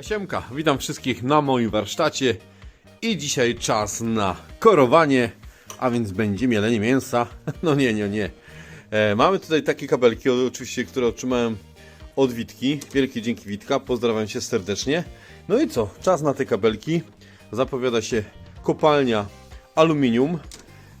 Siemka, siemka. Witam wszystkich na moim warsztacie i dzisiaj czas na korowanie, a więc będzie mielenie mięsa. No nie, nie, nie. E, mamy tutaj takie kabelki, oczywiście, które otrzymałem od Witki. Wielkie dzięki Witka, pozdrawiam Cię serdecznie. No i co, czas na te kabelki. Zapowiada się kopalnia aluminium.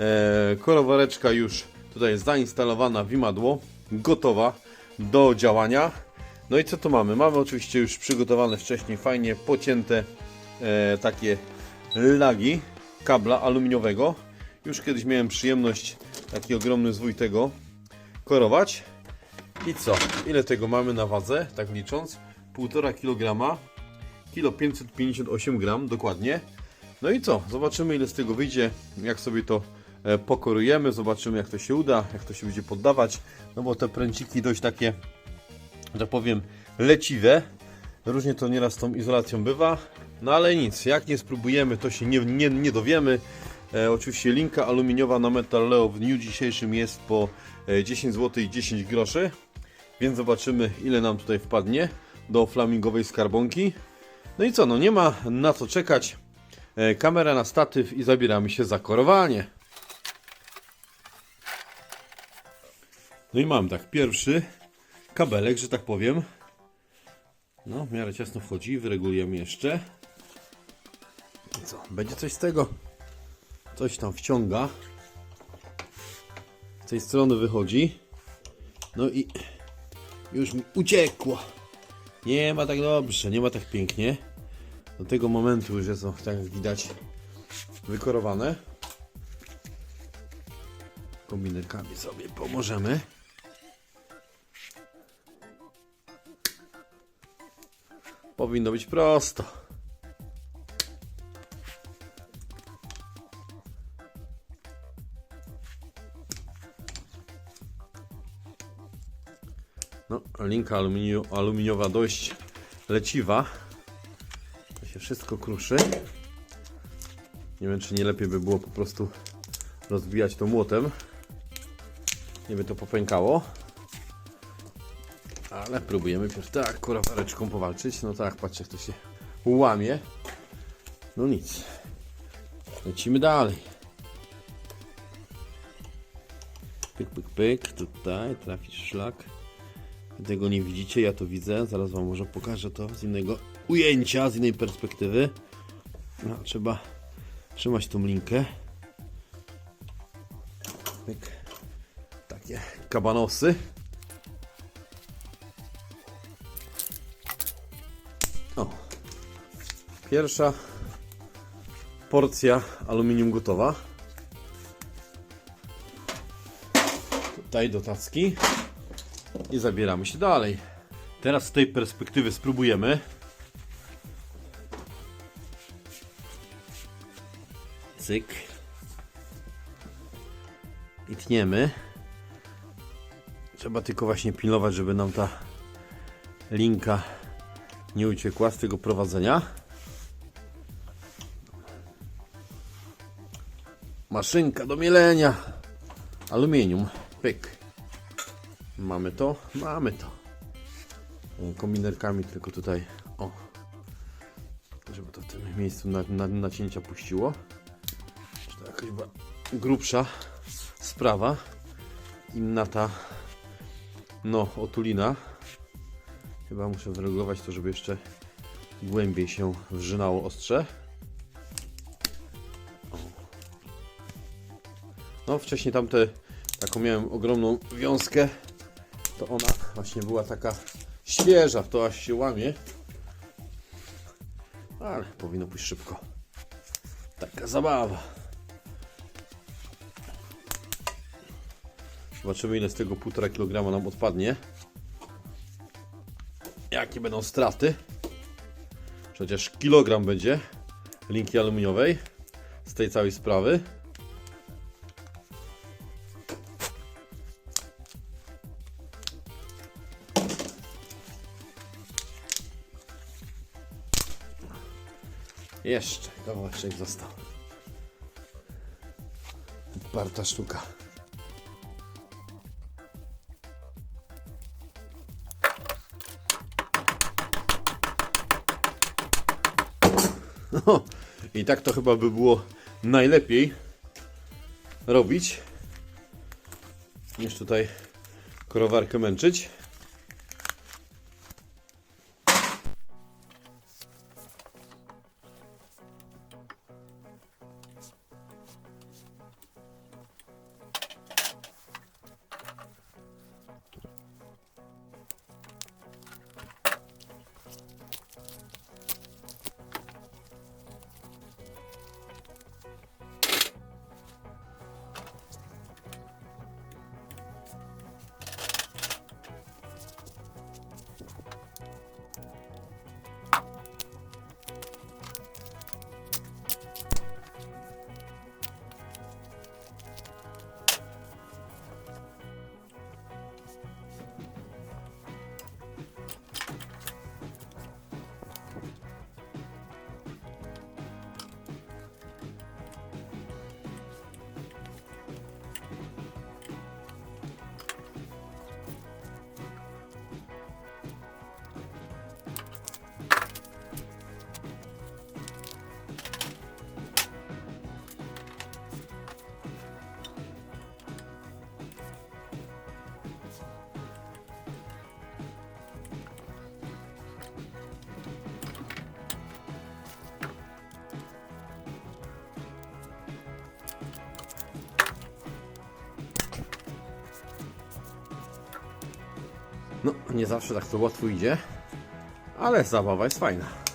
E, korowareczka już tutaj zainstalowana w imadło, gotowa do działania. No i co tu mamy? Mamy oczywiście już przygotowane wcześniej fajnie pocięte e, takie lagi kabla aluminiowego. Już kiedyś miałem przyjemność taki ogromny zwój tego korować. I co? Ile tego mamy na wadze, tak licząc? 1,5 kg, kilo 558 gram dokładnie. No i co? Zobaczymy ile z tego wyjdzie, jak sobie to e, pokorujemy, zobaczymy jak to się uda, jak to się będzie poddawać. No bo te pręciki dość takie, tak powiem, leciwe. Różnie to nieraz z tą izolacją bywa. No ale nic, jak nie spróbujemy, to się nie, nie, nie dowiemy. E, oczywiście linka aluminiowa na Metal Leo w dniu dzisiejszym jest po e, 10 zł i 10 groszy. Więc zobaczymy ile nam tutaj wpadnie do flamingowej skarbonki. No i co, no nie ma na co czekać. E, kamera na statyw i zabieramy się za korowanie. No i mam tak, pierwszy kabelek, że tak powiem. No, w miarę ciasno wchodzi, wyregulujemy jeszcze. Co, będzie coś z tego. Coś tam wciąga. Z tej strony wychodzi. No i już mi uciekło. Nie ma tak dobrze, nie ma tak pięknie. Do tego momentu już jest, o, tak widać, wykorowane. Kombinerkami sobie pomożemy. Powinno być prosto. No, linka aluminiowa dość leciwa. To się wszystko kruszy. Nie wiem, czy nie lepiej by było po prostu rozbijać to młotem. Nie by to popękało. Ale próbujemy pierw tak kurawareczką powalczyć. No tak, patrzcie jak to się łamie. No nic. Lecimy dalej. Pyk, pyk, pyk. Tutaj trafisz szlak. Tego nie widzicie, ja to widzę. Zaraz Wam może pokażę to z innego ujęcia, z innej perspektywy. No, trzeba trzymać tą linkę. Pyk. Takie kabanosy. Pierwsza porcja aluminium gotowa. Tutaj do tacki i zabieramy się dalej. Teraz z tej perspektywy spróbujemy. Cyk. I tniemy. Trzeba tylko właśnie pilnować, żeby nam ta linka nie uciekła z tego prowadzenia. Maszynka do mielenia. Aluminium. Pyk. Mamy to? Mamy to. Kombinerkami tylko tutaj. O. Żeby to w tym miejscu na, na, nacięcia puściło. Czy to jakaś grubsza sprawa. Inna ta no, otulina. Chyba muszę wyregulować to, żeby jeszcze głębiej się wrzynało ostrze. No, wcześniej tamte taką miałem ogromną wiązkę. To ona właśnie była taka świeża, to aż się łamie. Ale powinno pójść szybko. Taka zabawa. Zobaczymy ile z tego 1,5 kg nam odpadnie. Jakie będą straty. Przecież kilogram będzie linki aluminiowej z tej całej sprawy. Jeszcze kawałeczek został. Parta sztuka. I tak to chyba by było najlepiej robić, niż tutaj korowarkę męczyć. Nie zawsze tak to łatwo idzie, ale zabawa jest fajna.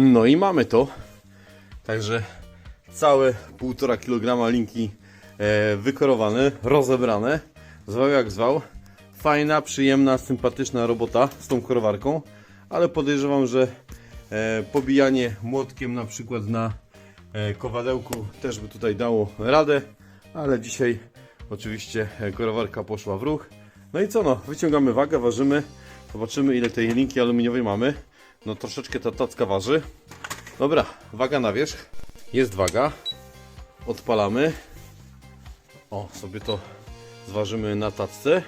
No i mamy to. Także całe 1,5 kg linki e, wykorowane, rozebrane. Zwał jak zwał. Fajna, przyjemna, sympatyczna robota z tą korowarką, ale podejrzewam, że e, pobijanie młotkiem na przykład na e, kowadełku też by tutaj dało radę, ale dzisiaj oczywiście e, korowarka poszła w ruch. No i co no, wyciągamy wagę, ważymy, zobaczymy ile tej linki aluminiowej mamy. No troszeczkę ta tacka waży. Dobra, waga na wierzch. Jest waga. Odpalamy. O, sobie to zważymy na tacce.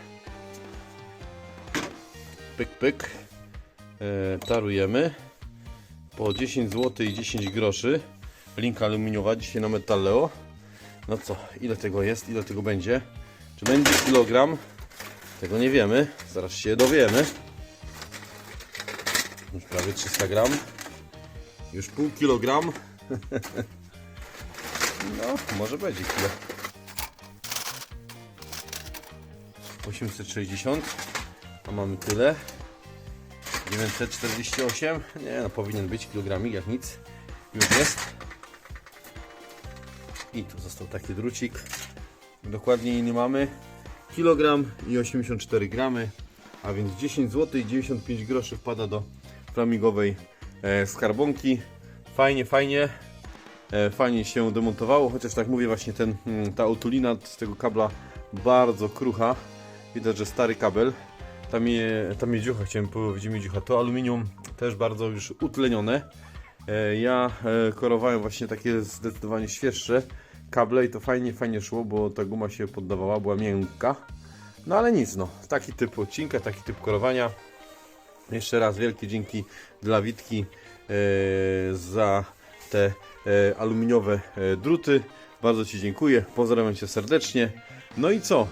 Pyk, pyk. E, tarujemy. Po 10 zł i 10 groszy. Linka aluminiowa dzisiaj na Metalleo. No co, ile tego jest? Ile tego będzie? Czy będzie kilogram? Tego nie wiemy. Zaraz się dowiemy. Już prawie 300 gram. Już pół kilogram. No, może będzie kilo. 860. A mamy tyle. 948. Nie no, powinien być kilogramik, jak nic. Już jest. I tu został taki drucik. Dokładnie ile mamy? Kilogram i 84 gramy. A więc 10 zł i 95 groszy wpada do flamingowej e, skarbonki. Fajnie, fajnie. E, fajnie się demontowało, chociaż tak mówię właśnie ten, mm, ta otulina z tego kabla bardzo krucha. Widać, że stary kabel. Ta, mie, ta miedziucha, chciałem powiedzieć miedziucha, to aluminium też bardzo już utlenione. E, ja korowałem właśnie takie zdecydowanie świeższe kable i to fajnie, fajnie szło, bo ta guma się poddawała, była miękka. No ale nic, no, taki typ odcinka, taki typ korowania. Jeszcze raz wielkie dzięki dla Witki e, za te e, aluminiowe e, druty. Bardzo Ci dziękuję. Pozdrawiam Cię serdecznie. No i co?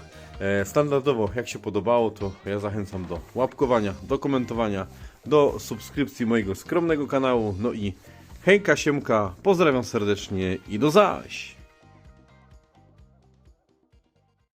Standardowo, jak się podobało, to ja zachęcam do łapkowania, do komentowania, do subskrypcji mojego skromnego kanału. No i hejka, siemka, pozdrawiam serdecznie i do zaś!